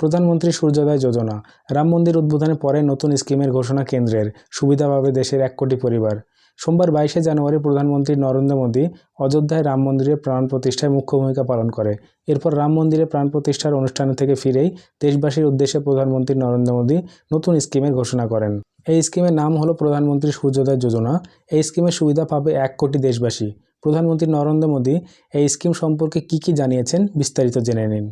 প্রধানমন্ত্রী সূর্যোদয় যোজনা। রাম মন্দির উদ্বোধনের পরে নতুন স্কিমের ঘোষণা কেন্দ্রের। সুবিধা পাবে দেশের এক কোটি পরিবার। সোমবার বাইশে জানুয়ারি প্রধানমন্ত্রী নরেন্দ্র মোদী অযোধ্যায় রাম মন্দিরের প্রাণ প্রতিষ্ঠায় মুখ্য ভূমিকা পালন করে। এরপর রাম মন্দিরে প্রাণ প্রতিষ্ঠার অনুষ্ঠান থেকে ফিরেই দেশবাসীর উদ্দেশ্যে প্রধানমন্ত্রী নরেন্দ্র মোদী নতুন স্কিমের ঘোষণা করেন। এই স্কিমের নাম হলো প্রধানমন্ত্রী সূর্যোদয় যোজনা। এই স্কিমের সুবিধা পাবে এক কোটি দেশবাসী। প্রধানমন্ত্রী নরেন্দ্র মোদী এই স্কিম সম্পর্কে কি কি জানিয়েছেন বিস্তারিত জেনে নিন।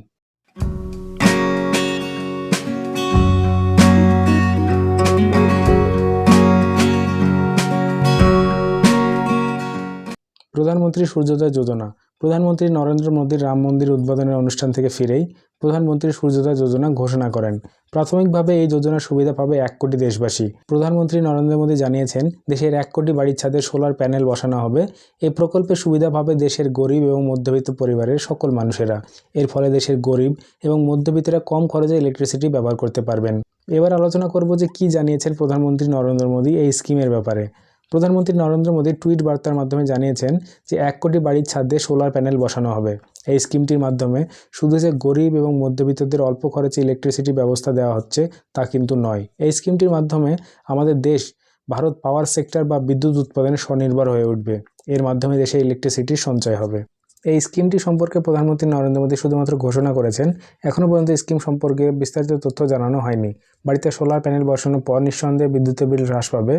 প্রধানমন্ত্রী সূর্যোদয় যোজনা। প্রধানমন্ত্রী নরেন্দ্র মোদীর রাম মন্দির উদ্বোধনের অনুষ্ঠান থেকে ফিরেই প্রধানমন্ত্রী সূর্যোদয় যোজনা ঘোষণা করেন। প্রাথমিকভাবে এই যোজনার সুবিধা পাবে এক কোটি দেশবাসী। প্রধানমন্ত্রী নরেন্দ্র মোদী জানিয়েছেন, দেশের এক কোটি বাড়ির ছাদে সোলার প্যানেল বসানো হবে। এই প্রকল্পের সুবিধা পাবে দেশের গরিব এবং মধ্যবিত্ত পরিবারের সকল মানুষেরা। এর ফলে দেশের গরিব এবং মধ্যবিত্তরা কম খরচে ইলেকট্রিসিটি ব্যবহার করতে পারবেন। এবার আলোচনা করব যে কি জানিয়েছেন প্রধানমন্ত্রী নরেন্দ্র মোদী এই স্কিমের ব্যাপারে। প্রধানমন্ত্রী নরেন্দ্র মোদী টুইট বার্তার মাধ্যমে জানিয়েছেন যে এক কোটি বাড়ির ছাদে সোলার প্যানেল বসানো হবে। এই স্কিমটির মাধ্যমে শুধু যে গরিব এবং মধ্যবিত্তদের অল্প খরচে ইলেকট্রিসিটি ব্যবস্থা দেওয়া হচ্ছে তা কিন্তু নয়। এই স্কিমটির মাধ্যমে আমাদের দেশ, ভারত পাওয়ার সেক্টর বা বিদ্যুৎ উৎপাদনে স্বনির্ভর হয়ে উঠবে। এর মাধ্যমে দেশে ইলেকট্রিসিটির সঞ্চয় হবে। এই স্কিমটি সম্পর্কে প্রধানমন্ত্রী নরেন্দ্র মোদী শুধুমাত্র ঘোষণা করেছেন এখনও পর্যন্ত স্কিম সম্পর্কে বিস্তারিত তথ্য জানানো হয়নি। বাড়িতে সোলার প্যানেল বসানোর পর নিঃসন্দেহে বিদ্যুতের বিল হ্রাস পাবে,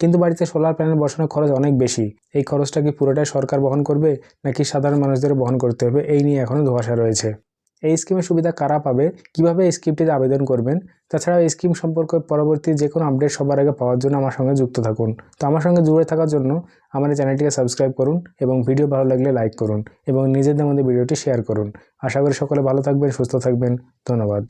কিন্তু বাড়িতে সোলার প্যানেল বসানোর খরচ অনেক বেশি। এই খরচটা কি পুরোটাই সরকার বহন করবে, নাকি সাধারণ মানুষদের বহন করতে হবে? এই নিয়ে এখনও ধোয়াশা রয়েছে। এই স্কিমের সুবিধা কারা পাবে? কীভাবে এই স্কিমটিতে আবেদন করবেন? তাছাড়া এই স্কিম সম্পর্কে পরবর্তী যে কোনো আপডেট সবার আগে পাওয়ার জন্য আমার সঙ্গে যুক্ত থাকুন। তো আমার সঙ্গে জুড়ে থাকার জন্য আমার চ্যানেলটিকে সাবস্ক্রাইব করুন এবং ভিডিও ভালো লাগলে লাইক করুন এবং নিজেদের মধ্যে ভিডিওটি শেয়ার করুন। আশা করি সকলে ভালো থাকবেন, সুস্থ থাকবেন। ধন্যবাদ।